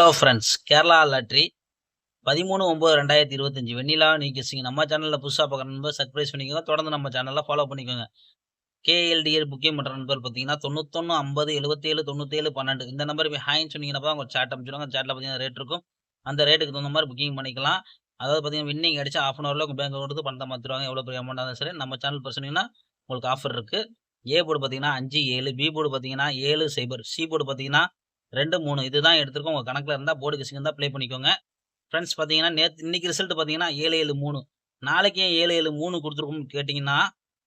Hello friends Kerala lottery பதிமூணு ஒம்பது ரெண்டாயிரத்தி இருபத்தஞ்சி. வெண்ணிலா நீக்கிசிங்க நம்ம சேனலில் புதுசாக பார்க்குற நண்பர் சர்ப்ரைஸ் பண்ணிக்கோங்க. தொடர்ந்து நம்ம சேனலில் ஃபாலோ பண்ணிக்கோங்க. கேஎல்டிஎல் புக்கிங் பண்ணுற நண்பர் பார்த்தீங்கன்னா தொண்ணூத்தொன்று ஐம்பது எழுபத்தேழு தொண்ணூற்றேழு பன்னெண்டு. இந்த நம்பர் இப்போ ஹாய்ன்னு சொன்னீங்கன்னா தான் உங்கள் சேட் அமைச்சிடுவாங்க சேட்டில் பார்த்தீங்கன்னா ரேட் இருக்கும். அந்த ரேட்டுக்கு தகுந்த மாதிரி புக்கிங் பண்ணிக்கலாம். அதாவது பார்த்தீங்கன்னா வின்னிங் அடிச்சு ஆஃப் அன் ஹவரில் உங்கள் பேங்க் கொடுத்து பணத்தை மாற்றிடுவாங்க எவ்வளோ பெரிய அமௌண்ட் இருந்தாலும் சரி. நம்ம சேனல் பிரச்சனைனா உங்களுக்கு ஆஃபர் இருக்குது ஏ போர்டு பார்த்தீங்கன்னா அஞ்சு ஏழு. பி போர்டு பார்த்தீங்கன்னா ஏழு சைபர் சி போர்டு பார்த்தீங்கன்னா ரெண்டு மூணு. இதுதான் எடுத்திருக்கோம். உங்கள் கணக்கில் இருந்தால் போர்டு கிசிங்க தான் ப்ளே பண்ணிக்கோங்க. ஃப்ரெண்ட்ஸ் பார்த்தீங்கன்னா நேற்று இன்னைக்கு ரிசல்ட் பார்த்தீங்கன்னா ஏழு ஏழு மூணு. நாளைக்கு ஏன் ஏழு ஏழு மூணு கொடுத்துருக்கோம்னு கேட்டிங்கன்னா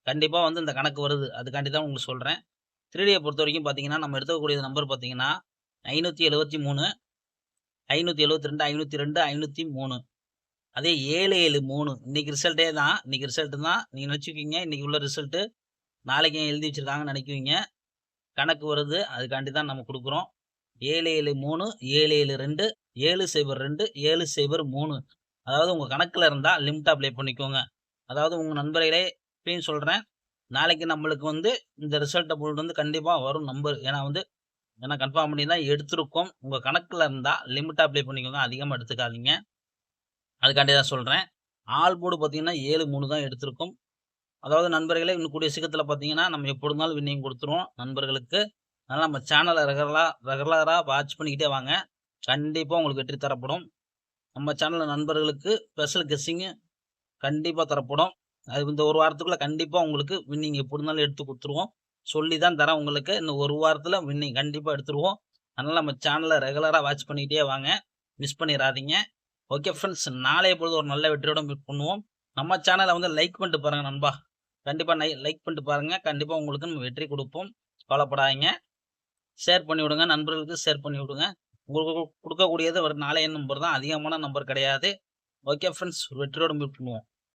கண்டிப்பாக வந்து இந்த கணக்கு வருது. அதுக்காண்டி தான் உங்களுக்கு சொல்கிறேன் த்ரீடியை பொறுத்த வரைக்கும் பார்த்தீங்கன்னா நம்ம எடுத்துக்கக்கூடிய நம்பர் பார்த்தீங்கன்னா ஐநூற்றி எழுபத்தி மூணு ஐநூற்றி எழுபத்தி ரெண்டு ஐநூற்றி ரெண்டு ஐநூற்றி மூணு. அதே ஏழு ஏழு மூணு. இன்றைக்கி ரிசல்ட்டே தான். இன்றைக்கி ரிசல்ட்டு தான். நீங்கள் நினச்சிக்கிங்க இன்னைக்கு உள்ள ரிசல்ட்டு நாளைக்கு ஏன் எழுதி வச்சுருக்காங்கன்னு நினைக்குவீங்க. கணக்கு வருது. அதுக்காண்டி தான் நம்ம கொடுக்குறோம். ஏழு ஏழு மூணு ஏழு ஏழு ரெண்டு ஏழு சைபர் ரெண்டு ஏழு சைபர் மூணு. அதாவது உங்கள் கணக்கில் இருந்தால் லிமிட்டாக ப்ளே பண்ணிக்கோங்க. அதாவது உங்கள் நண்பர்களே இப்பயும் சொல்கிறேன் நாளைக்கு நம்மளுக்கு வந்து இந்த ரிசல்ட்டை போட்டு வந்து கண்டிப்பாக வரும் நம்பர். ஏன்னா வந்து ஏன்னா கன்ஃபார்ம் பண்ணி தான் எடுத்திருக்கோம். உங்கள் கணக்கில் இருந்தால் லிமிட்டாக ப்ளே பண்ணிக்கோங்க. அதிகமாக எடுத்துக்காதீங்க. அதுக்காண்டி தான் சொல்கிறேன் ஆல் போர்டு பார்த்தீங்கன்னா ஏழு மூணு தான் எடுத்திருக்கோம். அதாவது நண்பர்களே இன்னும் கூடிய சீக்கிரத்தில் பார்த்தீங்கன்னா நம்ம எப்படி இருந்தாலும் வின்னிங் கொடுத்துருவோம் நண்பர்களுக்கு. அதனால் நம்ம சேனலை ரெகுலராக ரெகுலராக வாட்ச் பண்ணிக்கிட்டே வாங்க. கண்டிப்பாக உங்களுக்கு வெற்றி தரப்படும். நம்ம சேனலில் நண்பர்களுக்கு ஸ்பெஷல் கெஸ்ஸிங்கு கண்டிப்பாக தரப்படும். அது இந்த ஒரு வாரத்துக்குள்ளே கண்டிப்பாக உங்களுக்கு வின்னிங் எப்படி இருந்தாலும் எடுத்து கொடுத்துருவோம். சொல்லி தான் தரேன் உங்களுக்கு. இந்த ஒரு வாரத்தில் வின்னிங் கண்டிப்பாக எடுத்துருவோம். அதனால் நம்ம சேனலை ரெகுலராக வாட்ச் பண்ணிக்கிட்டே வாங்க. மிஸ் பண்ணிடாதீங்க. ஓகே ஃப்ரெண்ட்ஸ் நாளைய பொழுது ஒரு நல்ல வெற்றியோட மீட் பண்ணுவோம். நம்ம சேனலை வந்து லைக் பண்ணிட்டு பாருங்கள் நண்பா. கண்டிப்பாக லைக் பண்ணிட்டு பாருங்கள் கண்டிப்பாக உங்களுக்கு நம்ம வெற்றி கொடுப்போம். கவலைப்படாதீங்க. ஷேர் பண்ணி விடுங்க நண்பர்களுக்கு ஷேர் பண்ணி விடுங்க உங்களுக்கு கொடுக்கக்கூடியது ஒரு நாளைய நம்பர் தான். அதிகமான நம்பர் கிடையாது. ஓகே ஃப்ரெண்ட்ஸ் வெற்றியோட மீட் பண்ணுவோம்.